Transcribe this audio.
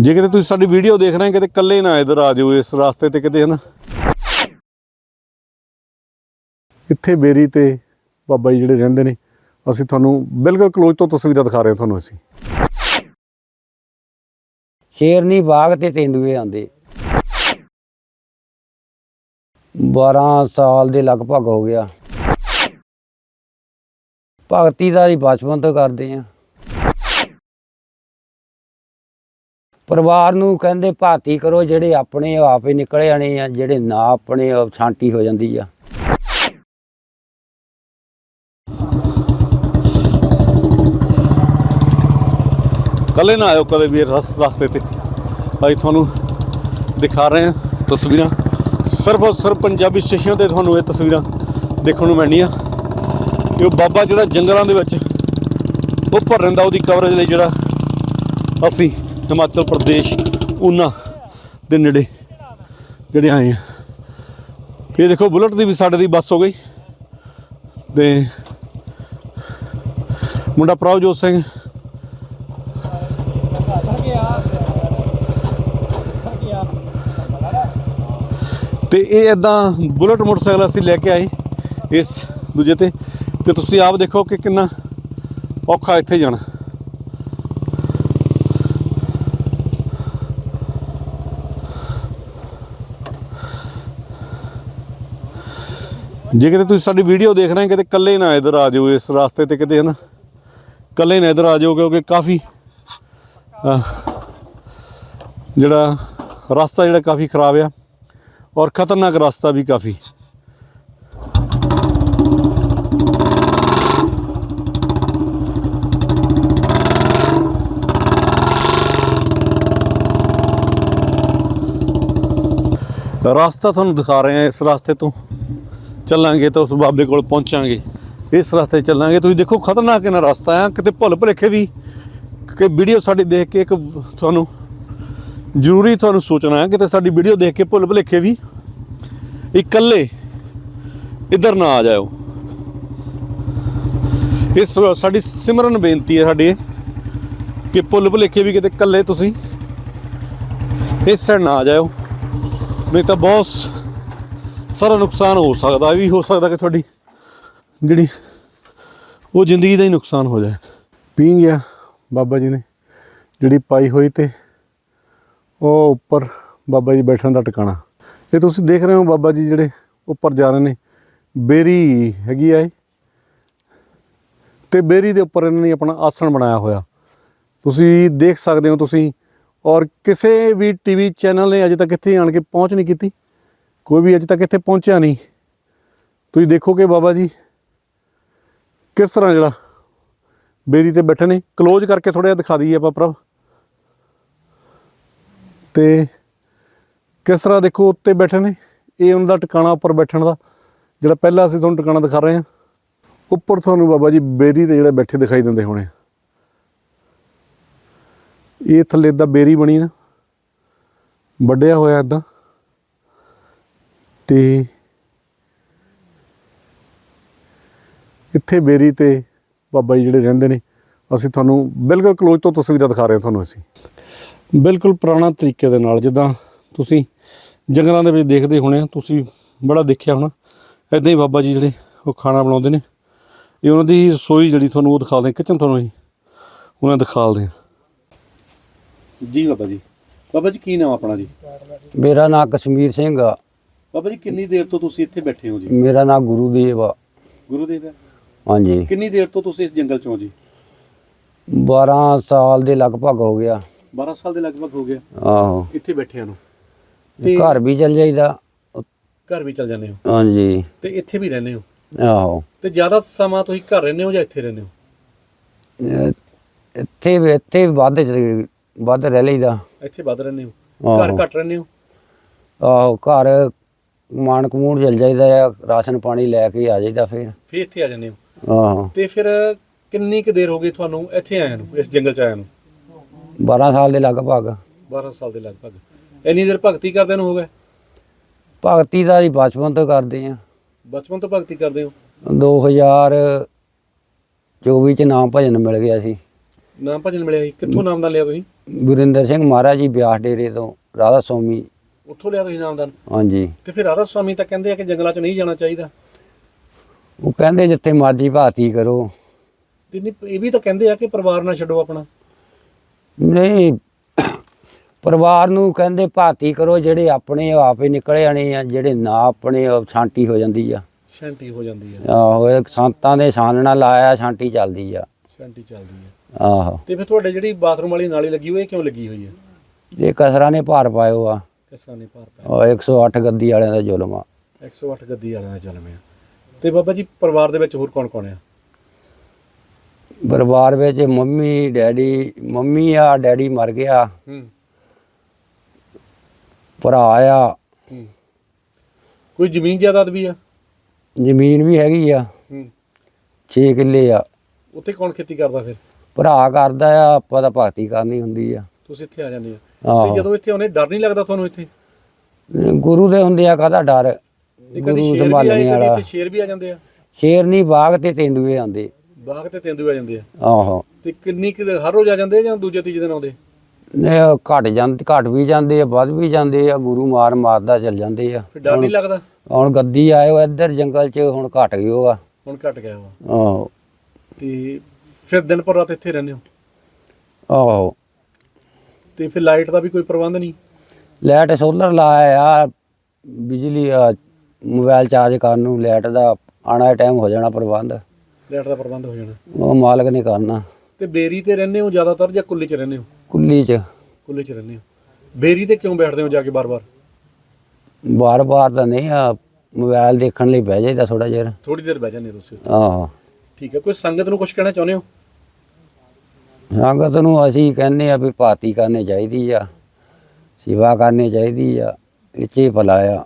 ਜੇ ਕਿਤੇ ਤੁਸੀਂ ਸਾਡੀ ਵੀਡੀਓ ਦੇਖ ਰਹੇ ਹੋ, ਕਿਤੇ ਇਕੱਲੇ ਨਾ ਇਧਰ ਆ ਜਾਓ ਇਸ ਰਸਤੇ ਤੇ ਕਿਤੇ, ਹਨਾ? ਇੱਥੇ ਬੇਰੀ ਤੇ ਬਾਬਾ ਜੀ ਜਿਹੜੇ ਰਹਿੰਦੇ ਨੇ, ਅਸੀਂ ਤੁਹਾਨੂੰ ਬਿਲਕੁਲ ਕਲੋਜ਼ ਤੋਂ ਤਸਵੀਰਾਂ ਦਿਖਾ ਰਹੇ ਹਾਂ ਤੁਹਾਨੂੰ ਅਸੀਂ। ਸ਼ੇਰਨੀ ਬਾਗ ਤੇ ਤੇਂਦੂਏ ਆਂਦੇ 12 ਸਾਲ ਦੇ ਲਗਭਗ ਹੋ ਗਿਆ। ਭਗਤੀ ਦਾ ਹੀ ਬਚਪਨ ਤੋਂ ਕਰਦੇ ਆ ਪਰਿਵਾਰ ਨੂੰ ਕਹਿੰਦੇ ਭਾਤੀ ਕਰੋ, ਜਿਹੜੇ ਆਪਣੇ ਉਹ ਆਪੇ ਨਿਕਲ ਜਾਣੇ ਆ, ਜਿਹੜੇ ਨਾ ਆਪਣੇ ਉਹ ਛਾਂਟੀ ਹੋ ਜਾਂਦੀ ਆ। ਇਕੱਲੇ ਨਾ ਆਇਓ ਕਦੇ ਵੀ ਰਸ ਰਸਤੇ ਤੇ। ਅਸੀਂ ਤੁਹਾਨੂੰ ਦਿਖਾ ਰਹੇ ਹਾਂ ਤਸਵੀਰਾਂ। ਸਿਰਫ ਔਰ ਸਿਰਫ ਪੰਜਾਬੀ ਸਟੇਸ਼ਨ ਤੇ ਤੁਹਾਨੂੰ ਇਹ ਤਸਵੀਰਾਂ ਦੇਖਣ ਨੂੰ ਮਿਲਣੀਆਂ। ਕਿ ਉਹ ਬਾਬਾ ਜਿਹੜਾ ਜੰਗਲਾਂ ਦੇ ਵਿੱਚ ਉੱਪਰ ਰਹਿੰਦਾ ਉਹਦੀ ਕਵਰੇਜ ਲਈ ਜਿਹੜਾ ਅਸੀਂ ਹਿਮਾਚਲ ਪ੍ਰਦੇਸ਼ ਉਨਾ ਦੇ ਨੇੜੇ ਜਿਹੜੇ ਆਏ ਆ। ਇਹ ਦੇਖੋ ਬੁਲਟ ਦੀ ਵੀ ਸਾਡੇ ਦੀ ਬੱਸ ਹੋ ਗਈ ਤੇ ਮੁੰਡਾ ਪ੍ਰਭਜੋਤ ਸਿੰਘ। ਤੇ ਇਹ ਇਦਾਂ ਬੁਲਟ ਮੋਟਰਸਾਈਕਲ ਅਸੀਂ ਲੈ ਕੇ ਆਏ ਇਸ ਦੂਜੇ ਤੇ। ਤੇ ਤੁਸੀਂ ਆਪ ਦੇਖੋ ਕਿ ਕਿੰਨਾ ਔਖਾ ਇੱਥੇ ਜਾਣਾ। ਜੇ ਕਿਤੇ ਤੁਸੀਂ ਸਾਡੀ ਵੀਡੀਓ ਦੇਖ ਰਹੇ ਹੋ, ਕਿਤੇ ਇਕੱਲੇ ਨਾ ਇਧਰ ਆ ਜਾਓ ਇਸ ਰਸਤੇ ਤੇ ਕਿਤੇ, ਹਨਾ? ਇਕੱਲੇ ਨਾ ਇਧਰ ਆ ਜਾਓ, ਕਿਉਂਕਿ ਕਾਫੀ ਜਿਹੜਾ ਰਸਤਾ ਜਿਹੜਾ ਕਾਫੀ ਖਰਾਬ ਆ ਔਰ ਖਤਰਨਾਕ ਰਸਤਾ ਵੀ ਕਾਫੀ। ਰਸਤਾ ਤੁਹਾਨੂੰ ਦਿਖਾ ਰਹੇ ਹਾਂ ਇਸ ਰਸਤੇ ਤੋਂ। ਚੱਲਾਂਗੇ ਤਾਂ ਉਸ ਬਾਬੇ ਕੋਲ ਪਹੁੰਚਾਂਗੇ। ਇਸ ਰਸਤੇ ਚੱਲਾਂਗੇ। ਤੁਸੀਂ ਦੇਖੋ, ਖਤਰਨਾਕ ਇਹਨਾਂ ਰਸਤਾ ਆ। ਕਿਤੇ ਭੁੱਲ ਭੁਲੇਖੇ ਵੀ ਕਿ ਵੀਡੀਓ ਸਾਡੀ ਦੇਖ ਕੇ ਇੱਕ ਤੁਹਾਨੂੰ ਜ਼ਰੂਰੀ ਤੁਹਾਨੂੰ ਸੋਚਣਾ ਹੈ। ਕਿਤੇ ਸਾਡੀ ਵੀਡੀਓ ਦੇਖ ਕੇ ਭੁੱਲ ਭੁਲੇਖੇ ਵੀ ਇਕੱਲੇ ਇੱਧਰ ਨਾ ਆ ਜਾਓ ਇਸ ਸਾਡੀ ਸਿਮਰਨ ਬੇਨਤੀ ਹੈ ਸਾਡੀ ਕਿ ਭੁੱਲ ਭੁਲੇਖੇ ਵੀ ਕਿਤੇ ਇਕੱਲੇ ਤੁਸੀਂ ਇਸ ਸਾਈਡ ਨਾ ਆ ਜਾਓ ਨਹੀਂ ਤਾਂ ਬਹੁਤ ਸਾਰਾ ਨੁਕਸਾਨ ਹੋ ਸਕਦਾ, ਇਹ ਵੀ ਹੋ ਸਕਦਾ ਕਿ ਤੁਹਾਡੀ ਜਿਹੜੀ ਉਹ ਜ਼ਿੰਦਗੀ ਦਾ ਹੀ ਨੁਕਸਾਨ ਹੋ ਜਾਏ। ਪੀ ਗਿਆ ਬਾਬਾ ਜੀ ਨੇ, ਜਿਹੜੀ ਪਾਈ ਹੋਈ ਤੇ ਉਹ ਉੱਪਰ ਬਾਬਾ ਜੀ ਬੈਠਣ ਦਾ ਟਿਕਾਣਾ। ਇਹ ਤੁਸੀਂ ਦੇਖ ਰਹੇ ਹੋ ਬਾਬਾ ਜੀ ਜਿਹੜੇ ਉੱਪਰ ਜਾ ਰਹੇ ਨੇ, ਬੇਰੀ ਹੈਗੀ ਆ ਇਹ। ਤੇ ਬੇਰੀ ਦੇ ਉੱਪਰ ਇਹਨਾਂ ਨੇ ਆਪਣਾ ਆਸਣ ਬਣਾਇਆ ਹੋਇਆ। ਤੁਸੀਂ ਦੇਖ ਸਕਦੇ ਹੋ ਤੁਸੀਂ, ਔਰ ਕਿਸੇ ਵੀ ਟੀਵੀ ਚੈਨਲ ਨੇ ਅਜੇ ਤੱਕ ਇੱਥੇ ਆਣ ਕੇ ਪਹੁੰਚ ਨਹੀਂ ਕੀਤੀ। ਕੋਈ ਵੀ ਅਜੇ ਤੱਕ ਇੱਥੇ ਪਹੁੰਚਿਆ ਨਹੀਂ। ਤੁਸੀਂ ਦੇਖੋ ਕਿ ਬਾਬਾ ਜੀ, ਕਿਸ ਤਰ੍ਹਾਂ ਜਿਹੜਾ ਬੇਰੀ ਤੇ ਬੈਠੇ ਨੇ। ক্লোਜ਼ ਕਰਕੇ ਥੋੜਾ ਜਿਹਾ ਦਿਖਾ ਦਈਏ ਆਪਾਂ ਪ੍ਰਭ। ਤੇ ਕਿਸ ਤਰ੍ਹਾਂ ਦੇਖੋ ਉੱਤੇ ਬੈਠੇ ਨੇ। ਇਹ ਉਹਨਾਂ ਦਾ ਟਿਕਾਣਾ ਉੱਪਰ ਬੈਠਣ ਦਾ, ਜਿਹੜਾ ਪਹਿਲਾਂ ਅਸੀਂ ਤੁਹਾਨੂੰ ਟਿਕਾਣਾ ਦਿਖਾ ਰਹੇ ਹਾਂ। ਉੱਪਰ ਤੁਹਾਨੂੰ ਬਾਬਾ ਜੀ ਬੇਰੀ ਤੇ ਜਿਹੜੇ ਬੈਠੇ ਦਿਖਾਈ ਦਿੰਦੇ ਹੋਣੇ। ਇਹ ਥੱਲੇ ਦਾ ਬੇਰੀ ਬਣੀ ਨਾ। ਵੱਡਿਆ ਹੋਇਆ ਇਦਾਂ। ਤੇ ਇੱਥੇ ਬੇਰੀ ਤੇ ਬਾਬਾ ਜੀ ਜਿਹੜੇ ਰਹਿੰਦੇ ਨੇ ਅਸੀਂ ਤੁਹਾਨੂੰ ਬਿਲਕੁਲ ਕਲੋਜ਼ ਤੋਂ ਤਸਵੀਰਾਂ ਦਿਖਾ ਰਹੇ ਹਾਂ ਤੁਹਾਨੂੰ ਅਸੀਂ। ਬਿਲਕੁਲ ਪੁਰਾਣਾ ਤਰੀਕੇ ਦੇ ਨਾਲ ਜਿੱਦਾਂ ਤੁਸੀਂ ਜੰਗਲਾਂ ਦੇ ਵਿੱਚ ਦੇਖਦੇ ਹੋਣੇ ਆ ਤੁਸੀਂ ਬੜਾ ਦੇਖਿਆ ਹੋਣਾ ਇਦਾਂ ਹੀ ਬਾਬਾ ਜੀ ਜਿਹੜੇ ਉਹ ਖਾਣਾ ਬਣਾਉਂਦੇ ਨੇ। ਇਹ ਉਹਨਾਂ ਦੀ ਰਸੋਈ ਜਿਹੜੀ ਤੁਹਾਨੂੰ ਉਹ ਦਿਖਾਉਂਦੇ ਆ ਕਿਚਨ ਤੁਹਾਨੂੰ ਅਸੀਂ ਉਹਨਾਂ ਨੂੰ ਦਿਖਾਉਂਦੇ ਆ ਜੀ ਬਾਬਾ ਜੀ। ਬਾਬਾ ਜੀ ਕੀ ਨਾਮ ਆਪਣਾ ਜੀ? ਮੇਰਾ ਨਾਮ ਕਸ਼ਮੀਰ ਸਿੰਘ ਆ। ਬਾਬਾ ਜੀ ਕਿੰਨੀ ਦੇਰ ਤੋਂ ਤੁਸੀਂ ਇੱਥੇ ਬੈਠੇ ਹੋ ਜੀ? ਮੇਰਾ ਨਾਮ ਗੁਰੂਦੇਵ ਆ। ਗੁਰੂਦੇਵ ਹੈ? ਹਾਂਜੀ। ਕਿੰਨੀ ਦੇਰ ਤੋਂ ਤੁਸੀਂ ਇਸ ਜੰਗਲ 'ਚ ਹੋ ਜੀ? 12 ਸਾਲ ਦੇ ਲਗਭਗ ਹੋ ਗਿਆ। 12 ਸਾਲ ਦੇ ਲਗਭਗ ਹੋ ਗਿਆ। ਆਹੋ। ਇੱਥੇ ਬੈਠਿਆਂ ਨੂੰ? ਤੇ ਘਰ ਵੀ ਚੱਲ ਜਾਈਦਾ। ਘਰ ਵੀ ਚਲ ਜਾਂਦੇ ਹੋ? ਹਾਂਜੀ। ਤੇ ਇੱਥੇ ਵੀ ਰਹਿੰਦੇ ਹੋ? ਆਹੋ। ਤੇ ਜ਼ਿਆਦਾ ਸਮਾਂ ਤੁਸੀਂ ਘਰ ਰਹਿੰਦੇ ਹੋ ਜਾਂ ਇੱਥੇ ਰਹਿੰਦੇ ਹੋ? ਇੱਥੇ ਵੀ- ਇੱਥੇ ਵੀ ਵੱਧ ਚ- ਵੱਧ ਰਹਿ ਲਈਦਾ। ਇੱਥੇ ਵੱਧ ਰਹਿੰਦੇ ਹੋ। ਘਰ ਘੱਟ ਰਹਿੰਦੇ ਹੋ? ਆਹੋ ਘਰ ਮਾਨਕ ਮੂਣ ਚੱਲ ਜਾਈਦਾ ਆ ਰਾਸ਼ਨ ਪਾਣੀ ਲੈ ਕੇ ਆ ਜਾਈਦਾ ਫਿਰ। ਫਿਰ ਇੱਥੇ ਆ ਜਾਂਦੇ ਹੋ? ਆਹੋ। ਤੇ ਫਿਰ ਕਿੰਨੀ ਕੁ ਦੇਰ ਹੋ ਗਈ ਤੁਹਾਨੂੰ ਇੱਥੇ ਆਇਆਂ ਨੂੰ ਇਸ ਜੰਗਲ 'ਚ ਆਇਆਂ ਨੂੰ? 12 ਸਾਲ ਦੇ ਲਗਭਗ। 12 ਸਾਲ ਦੇ ਲਗਭਗ। ਇੰਨੀ ਦੇਰ ਭਗਤੀ ਕਰਦੇ ਨੂੰ ਹੋ ਗਏ? ਭਗਤੀ ਦਾ ਹੀ ਬਚਪਨ ਤੋਂ ਕਰਦੇ ਆ ਬਚਪਨ ਤੋਂ ਭਗਤੀ ਕਰਦੇ ਹੋ? 2024 ਚ ਨਾਮ ਭਜਨ ਮਿਲ ਗਿਆ ਸੀ। ਨਾਮ ਭਜਨ ਮਿਲਿਆ ਸੀ। ਕਿੱਥੋਂ ਨਾਮਦਾਨ ਲਿਆ ਤੁਸੀਂ? ਗੁਰਿੰਦਰ ਸਿੰਘ ਮਹਾਰਾਜ ਜੀ ਬਿਆਸ ਡੇਰੇ ਤੋਂ ਰਾਧਾ ਸਵਾਮੀ ਉੱਥੋਂ ਲਿਆ ਤੁਸੀਂ ਨਾਮਦਾਨ ਹਾਂਜੀ। ਤੇ ਫਿਰ ਰਾਧਾ ਸਵਾਮੀ ਤਾਂ ਕਹਿੰਦੇ ਆ ਕਿ ਜੰਗਲਾਂ 'ਚ ਨਹੀਂ ਜਾਣਾ ਚਾਹੀਦਾ। ਉਹ ਕਹਿੰਦੇ ਜਿੱਥੇ ਮਰਜ਼ੀ ਭਾਤੀ ਕਰੋ। ਤੇ ਨਹੀਂ ਇਹ ਵੀ ਤਾਂ ਕਹਿੰਦੇ ਆ ਕਿ ਪਰਿਵਾਰ ਨਾ ਛੱਡੋ ਆਪਣਾ। ਨਹੀਂ ਪਰਿਵਾਰ ਨੂੰ ਕਹਿੰਦੇ ਭਾਤੀ ਕਰੋ ਜਿਹੜੇ ਆਪਣੇ ਆਪੇ ਨਿਕਲੇ ਆਣੇ ਆ ਜਿਹੜੇ ਨਾ ਆਪਣੇ ਉਹ ਛਾਂਟੀ ਹੋ ਜਾਂਦੀ ਆ। ਸ਼ਾਂਤੀ ਹੋ ਜਾਂਦੀ ਆ। ਆਹੋ ਇਹ ਸੰਤਾਂ ਦੇ ਛਾਨਣਾ ਲਾਇਆ ਛਾਂਟੀ ਚੱਲਦੀ ਆ। ਸ਼ਾਂਤੀ ਚੱਲਦੀ ਆ। ਆਹੋ। ਤੇ ਫਿਰ ਤੁਹਾਡੇ ਜਿਹੜੀ ਬਾਥਰੂਮ ਵਾਲੀ ਨਾਲੀ ਲੱਗੀ ਹੋਈ ਇਹ ਕਿਉਂ ਲੱਗੀ ਹੋਈ ਹੈ? ਇਹ ਕਸਰਾਂ ਨੇ ਭਾਰ ਪਾਇਓ ਆ। ਕਿਸਾਂ ਨੇ ਭਾਰ ਪਾਇਆ। ਉਹ 108 ਗੱਦੀ ਵਾਲਿਆਂ ਦਾ ਜ਼ੁਲਮ ਆ। 108 ਗੱਦੀ ਵਾਲਿਆਂ ਦਾ ਜਨਮ ਆ। ਤੇ ਬਾਬਾ ਜੀ ਪਰਿਵਾਰ ਦੇ ਵਿੱਚ ਹੋਰ ਕੌਣ ਕੌਣ ਆ? ਪਰਿਵਾਰ ਵਿੱਚ ਮੰਮੀ ਡੈਡੀ ਮੰਮੀ ਆ ਡੈਡੀ ਮਰ ਗਿਆ। ਹੂੰ। ਭਰਾ ਆ। ਹੂੰ। ਕੋਈ ਜ਼ਮੀਨ ਜਾਇਦਾਦ ਵੀ ਆ? ਜ਼ਮੀਨ ਵੀ ਹੈਗੀ ਆ। ਹੂੰ। 6 ਕਿੱਲੇ ਆ। ਉੱਥੇ ਕੌਣ ਖੇਤੀ ਕਰਦਾ ਫਿਰ? ਭਰਾ ਕਰਦਾ ਆ ਆਪਾਂ ਤਾਂ ਭਗਤੀ ਕਰਨੀ ਹੁੰਦੀ ਆ। ਤੁਸੀਂ ਇੱਥੇ ਆ ਜਾਂਦੇ ਆ ਤੇ ਆਹੋ। ਜਦੋਂ ਇੱਥੇ ਆਉਨੇ ਡਰ ਨਹੀਂ ਲੱਗਦਾ ਤੁਹਾਨੂੰ ਇੱਥੇ? ਗੁਰੂ ਦੇ ਹੁੰਦੇ ਆ ਕਾਹਦਾ ਡਰ? ਤੇ ਕਦੀ ਗੁਰੂ ਸ਼ੇਰ ਵੀ ਆਏ ਸੰਭਾਲਣੇ ਕਦੀ ਵਾਲਾ। ਇੱਥੇ ਸ਼ੇਰ ਵੀ ਆ ਜਾਂਦੇ ਆ? ਸ਼ੇਰ ਨਹੀਂ ਬਾਗ ਤੇ ਤੇਂਦੂਏ ਆਉਂਦੇ। ਬਾਗ ਤੇ ਤੇਂਦੂ ਆ ਜਾਂਦੇ ਆ। ਆਹੋ। ਤੇ ਕਿੰਨੀ ਕੁ ਹਰ ਰੋਜ਼ ਆ ਜਾਂਦੇ ਆ ਜਾਂ ਦੂਜੇ ਤੀਜੇ ਦਿਨ ਆਉਂਦੇ? ਨੇ ਉਹ ਘਟ ਜਾਂਦੇ ਘਟ ਵੀ ਜਾਂਦੇ ਆ ਵੱਧ ਵੀ ਜਾਂਦੇ ਆ ਗੁਰੂ ਮਾਰ ਮਾਰਦਾ ਚੱਲ ਜਾਂਦੇ ਆ। ਫਿਰ ਡਰ ਨਹੀਂ ਲੱਗਦਾ? ਹੁਣ ਗੱਦੀ ਆਇਓ ਇੱਧਰ ਜੰਗਲ 'ਚ ਹੁਣ ਘਟ ਗਿਓ ਆ। ਹੁਣ ਘਟ ਗਿਆ ਵਾ ਆਹੋ। ਤੇ ਫਿਰ ਦਿਨ ਪਰ ਰਾਤ ਇੱਥੇ ਰਹਿੰਦੇ ਹੋ? ਆਹੋ। ਤੇ ਫਿਰ ਲਾਈਟ ਦਾ ਵੀ ਕੋਈ ਪ੍ਰਬੰਧ ਨਹੀਂ? ਲਾਈਟ ਸੋਲਰ ਲਾਇਆ ਆ ਬਿਜਲੀ ਆ, ਮੋਬਾਈਲ ਚਾਰਜ ਕਰਨ ਨੂੰ ਲਾਈਟ ਦਾ ਆਣਾ ਟਾਈਮ ਹੋ ਜਾਣਾ ਪ੍ਰਬੰਧ। ਲਾਈਟ ਦਾ ਪ੍ਰਬੰਧ ਹੋ ਜਾਣਾ। ਉਹ ਮਾਲਕ ਨੇ ਕਰਨਾ। ਤੇ ਬੇਰੀ ਤੇ ਰਹਿੰਦੇ ਹੋ ਜ਼ਿਆਦਾਤਰ ਜਾਂ ਕੁੱਲੇ 'ਚ ਰਹਿੰਦੇ ਹੋ? ਕੁੱਲੀ 'ਚ। ਕੁੱਲੇ 'ਚ ਰਹਿੰਦੇ ਹੋ। ਬੇਰੀ ਤੇ ਕਿਉਂ ਬੈਠਦੇ ਹੋ ਜਾ ਕੇ ਬਾਰ-ਬਾਰ? ਬਾਰ-ਬਾਰ ਤਾਂ ਨਹੀਂ ਆ ਮੋਬਾਈਲ ਦੇਖਣ ਲਈ ਬਹਿ ਜਾਈਦਾ ਥੋੜਾ ਜਿਹਾ। ਥੋੜੀ ਦੇਰ ਬਹਿ ਜਾਂਦੇ ਤੁਸੀਂ। ਆਹੋ। ਠੀਕ ਹੈ ਕੋਈ ਸੰਗਤ ਨੂੰ ਕੁਝ ਕਹਿਣਾ ਚਾਹੁੰਦੇ ਹੋ? ਸੰਗਤ ਨੂੰ ਅਸੀਂ ਕਹਿੰਦੇ ਆ ਵੀ ਭਾਤੀ ਕਰਨੀ ਚਾਹੀਦੀ ਆ, ਸੇਵਾ ਕਰਨੀ ਚਾਹੀਦੀ ਆ ਇਹ ਹੀ ਭਲਾ ਆ